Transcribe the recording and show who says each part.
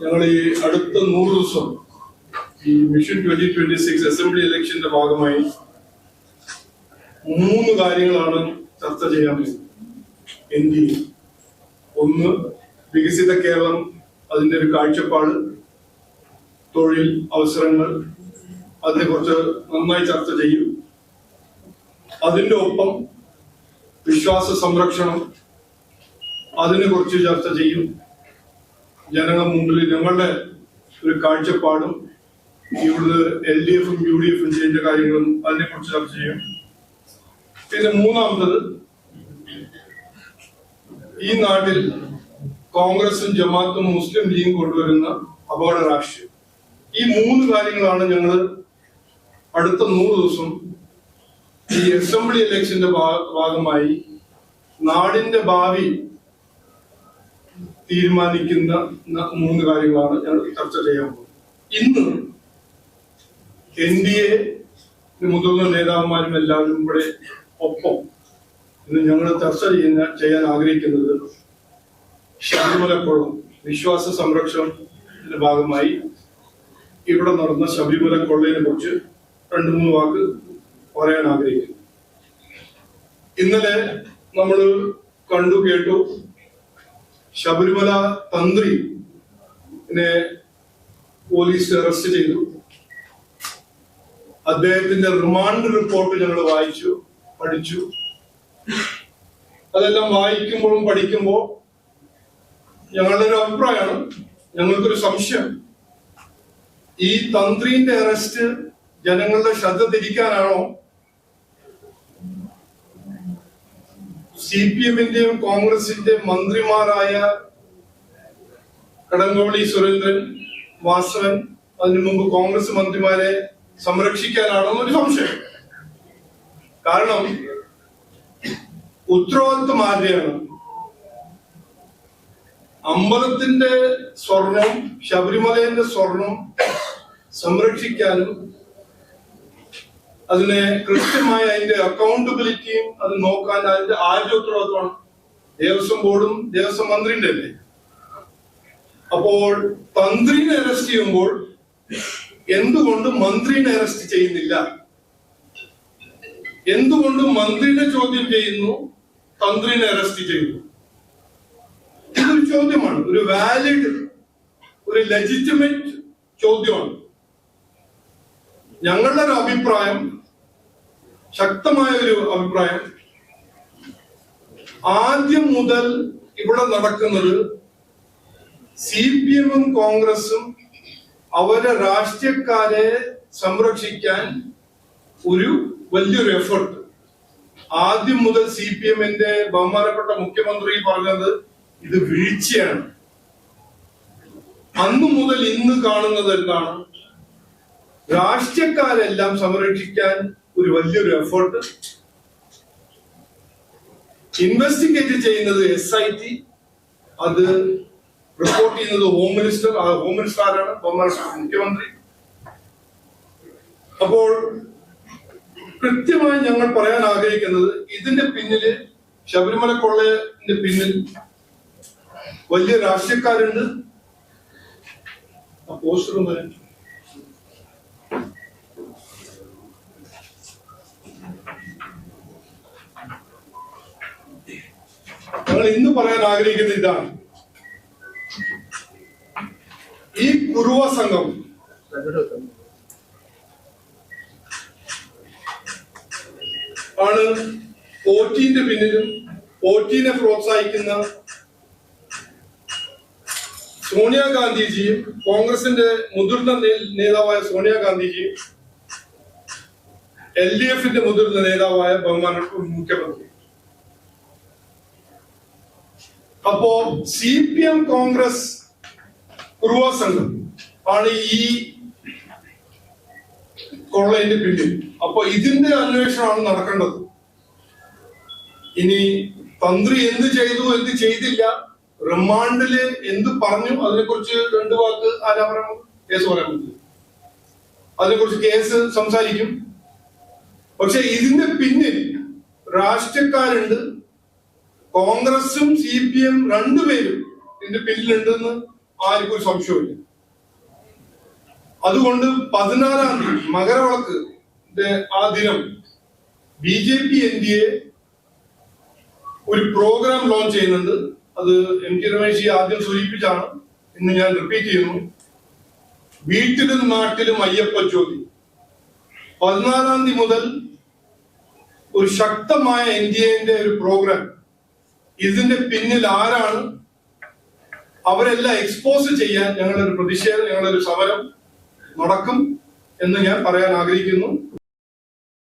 Speaker 1: ഞങ്ങൾ ഈ അടുത്ത നൂറ് ദിവസം ഈ mission twenty twenty six assembly ഇലക്ഷന്റെ ഭാഗമായി മൂന്ന് കാര്യങ്ങളാണ് ചർച്ച ചെയ്യാൻ എൻ ഒന്ന് വികസിത കേരളം അതിന്റെ ഒരു കാഴ്ചപ്പാട് തൊഴിൽ അവസരങ്ങൾ അതിനെക്കുറിച്ച് നന്നായി ചർച്ച ചെയ്യും. അതിന്റെ ഒപ്പം വിശ്വാസ സംരക്ഷണം അതിനെക്കുറിച്ച് ചർച്ച ചെയ്യും. ജനങ്ങളുടെ മുമ്പിൽ ഞങ്ങളുടെ ഒരു കാഴ്ചപ്പാടും ഇവിടുന്ന് എൽ ഡി എഫും യു ഡി എഫും ചെയ്യേണ്ട കാര്യങ്ങളും അതിനെ കുറിച്ച് ചർച്ച ചെയ്യും. പിന്നെ മൂന്നാമത്തത് ഈ നാട്ടിൽ കോൺഗ്രസും ജമാഅത്തും മുസ്ലിം ലീഗും കൊണ്ടുവരുന്ന അപകട രാഷ്ട്രീയം. ഈ മൂന്ന് കാര്യങ്ങളാണ് ഞങ്ങൾ അടുത്ത നൂറ് ദിവസം ഈ അസംബ്ലി ഇലക്ഷന്റെ ഭാഗമായി നാടിന്റെ ഭാവി തീരുമാനിക്കുന്ന മൂന്ന് കാര്യങ്ങളാണ് ഞങ്ങൾ ചർച്ച ചെയ്യാൻ പോകുന്നത്. ഇന്ന് എൻ ഡി എ മുതിർന്ന നേതാക്കന്മാരും എല്ലാവരും ഇവിടെ ഒപ്പം ഇന്ന് ഞങ്ങൾ ചർച്ച ചെയ്യുന്ന ചെയ്യാൻ ആഗ്രഹിക്കുന്നത് ശബരിമലക്കുളം വിശ്വാസ സംരക്ഷണത്തിന്റെ ഭാഗമായി ഇവിടെ നടന്ന ശബരിമല കൊള്ളയെ കുറിച്ച് രണ്ടു മൂന്ന് വാക്ക് പറയാൻ ആഗ്രഹിക്കുന്നു. ഇന്നലെ നമ്മൾ കണ്ടു കേട്ടു ശബരിമല തന്ത്രി പോലീസ് അറസ്റ്റ് ചെയ്തു. അദ്ദേഹത്തിന്റെ റിമാൻഡ് റിപ്പോർട്ട് ഞങ്ങൾ വായിച്ചു പഠിച്ചു. അതെല്ലാം വായിക്കുമ്പോഴും പഠിക്കുമ്പോ ഞങ്ങളുടെ ഒരു അഭിപ്രായമാണ് ഞങ്ങൾക്കൊരു സംശയം. ഈ തന്ത്രിന്റെ അറസ്റ്റ് ജനങ്ങളുടെ ശ്രദ്ധ തിരിക്കാനാണോ സി പി എമ്മിന്റെയും കോൺഗ്രസിന്റെയും മന്ത്രിമാരായ കടങ്കോളി സുരേന്ദ്രൻ വാസവൻ അതിനു മുമ്പ് കോൺഗ്രസ് മന്ത്രിമാരെ സംരക്ഷിക്കാനാണോ ഒരു സംശയം. കാരണം ഉത്തരവാദിത്വം ആരുടെയാണ്? അമ്പലത്തിന്റെ സ്വർണം ശബരിമലയുടെ സ്വർണം സംരക്ഷിക്കാനും അതിനെ കൃത്യമായ അതിന്റെ അക്കൗണ്ടബിലിറ്റിയും അത് നോക്കാൻ അതിന്റെ ആരുടെ ഉത്തരവാദിത്വമാണ്? ദേവസ്വം ബോർഡും ദേവസ്വം മന്ത്രിന്റെ അല്ലേ? അപ്പോൾ തന്ത്രിനെ അറസ്റ്റ് ചെയ്യുമ്പോൾ എന്തുകൊണ്ട് മന്ത്രിനെ അറസ്റ്റ് ചെയ്യുന്നില്ല? എന്തുകൊണ്ട് മന്ത്രിനെ ചോദ്യം ചെയ്യുന്നു? തന്ത്രിനെ അറസ്റ്റ് ചെയ്യുന്നു. ഇതൊരു ചോദ്യമാണ്. ഒരു വാലിഡ് ഒരു ലെജിറ്റിമേറ്റ് ചോദ്യമാണ്. ഞങ്ങളുടെ ഒരു അഭിപ്രായം ശക്തമായ ഒരു അഭിപ്രായം ആദ്യം മുതൽ ഇവിടെ നടക്കുന്നത് സി പി എമ്മും കോൺഗ്രസും അവരുടെ രാഷ്ട്രീയക്കാരെ സംരക്ഷിക്കാൻ ഒരു വലിയൊരു എഫർട്ട് ആദ്യം മുതൽ സി പി എമ്മിന്റെ ബഹുമാനപ്പെട്ട മുഖ്യമന്ത്രി പറഞ്ഞത് ഇത് വീഴ്ചയാണ്. അന്നു മുതൽ ഇന്ന് കാണുന്നത് എന്താണ്? രാഷ്ട്രീയക്കാരെല്ലാം സംരക്ഷിക്കാൻ ഒരു വലിയൊരു എഫേർട്ട് ഇൻവെസ്റ്റിഗേറ്റ് ചെയ്യുന്നത് എസ് ഐ ടി അത് റിപ്പോർട്ട് ചെയ്യുന്നത് ഹോം മിനിസ്റ്റർ ആ ഹോം മിനിസ്റ്റർ ആരാണ്? മഹാരാഷ്ട്ര മുഖ്യമന്ത്രി. അപ്പോൾ കൃത്യമായി ഞങ്ങൾ പറയാൻ ആഗ്രഹിക്കുന്നത് ഇതിന്റെ പിന്നിൽ ശബരിമല കൊള്ളയത്തിന്റെ പിന്നിൽ വലിയ രാഷ്ട്രീയക്കാരുണ്ട്. ആ പോസ്റ്റർ ഒന്ന് ഞങ്ങൾ ഇന്ന് പറയാൻ ആഗ്രഹിക്കുന്ന ഇതാണ്. ഈ കുറുവ സംഘം ആണ് പോറ്റീന്റെ പിന്നിലും പോറ്റീനെ പ്രോത്സാഹിക്കുന്ന സോണിയാഗാന്ധിജിയും കോൺഗ്രസിന്റെ മുതിർന്ന നേതാവായ സോണിയാഗാന്ധിജിയും എൽ ഡി എഫിന്റെ മുതിർന്ന നേതാവായ ബഹുമാനപ്പെട്ട മുഖ്യമന്ത്രി. അപ്പോ സി പി എം കോൺഗ്രസ് സംഘം ആണ് ഈ കൊള്ളയിന്റെ പിന്നിൽ. അപ്പൊ ഇതിന്റെ അന്വേഷണമാണ് നടക്കേണ്ടത്. ഇനി തന്ത്രി എന്ത് ചെയ്തു എന്ത് ചെയ്തില്ല റിമാൻഡിൽ എന്ത് പറഞ്ഞു അതിനെക്കുറിച്ച് രണ്ട് വാക്ക് ആരാ പറയാൻ കേസ് പറയാൻ പറ്റില്ല. അതിനെക്കുറിച്ച് കേസ് സംസാരിക്കും. പക്ഷെ ഇതിന്റെ പിന്നിൽ രാഷ്ട്രീയക്കാരുണ്ട് കോൺഗ്രസും സി പി എം രണ്ടുപേരും ഇതിന്റെ പിന്നിലുണ്ടെന്ന് ആർക്കും ഒരു സംശയമില്ല അതുകൊണ്ട് പതിനാലാം തീയതി മകരവിളക്ക് ആ ദിനം B J P N D A ഒരു പ്രോഗ്രാം ലോഞ്ച് ചെയ്യുന്നുണ്ട്. അത് എം ടി രമേശ് ആദ്യം സൂചിപ്പിച്ചാണ്. ഇന്ന് ഞാൻ റിപ്പീറ്റ് ചെയ്യുന്നു. വീട്ടിലും നാട്ടിലും അയ്യപ്പ ജ്യോതി. പതിനാലാം തീയതി മുതൽ ഒരു ശക്തമായ എൻ ഡി എന്റെ ഒരു പ്രോഗ്രാം ഇതിന്റെ പിന്നിൽ ആരാണ് അവരെല്ലാം എക്സ്പോസ് ചെയ്യാൻ ഞങ്ങളൊരു പ്രതിഷേധം ഞങ്ങളൊരു സമരം നടക്കും എന്ന് ഞാൻ പറയാൻ ആഗ്രഹിക്കുന്നു.